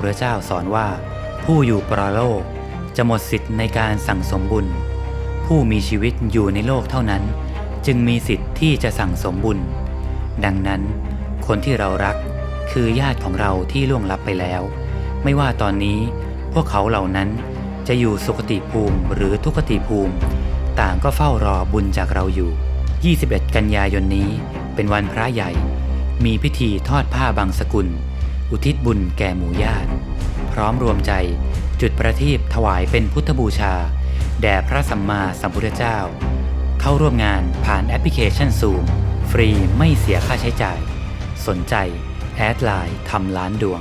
พุทธเจ้าสอนว่า ผู้อยู่ปรโลกจะหมดสิทธิ์ในการสั่งสมบุญ ผู้มีชีวิตอยู่ในโลกเท่านั้น จึงมีสิทธิ์ที่จะสั่งสมบุญ ดังนั้นคนที่เรารักคือญาติของเราที่ล่วงลับไปแล้ว ไม่ว่าตอนนี้พวกเขาเหล่านั้นจะอยู่สุคติภูมิหรือทุคติภูมิ ต่างก็เฝ้ารอบุญจากเราอยู่ 21 กันยายนนี้เป็นวันพระใหญ่ มีพิธีทอดผ้าบางสกุล อุทิศบุญแก่หมู่ญาติ พร้อมรวมใจจุดประทีปถวายเป็นพุทธบูชา แด่พระสัมมาสัมพุทธเจ้า เข้าร่วมงานผ่านแอปพลิเคชันซูมฟรีไม่เสียค่าใช้จ่าย สนใจ แอดไลน์ทำล้านดวง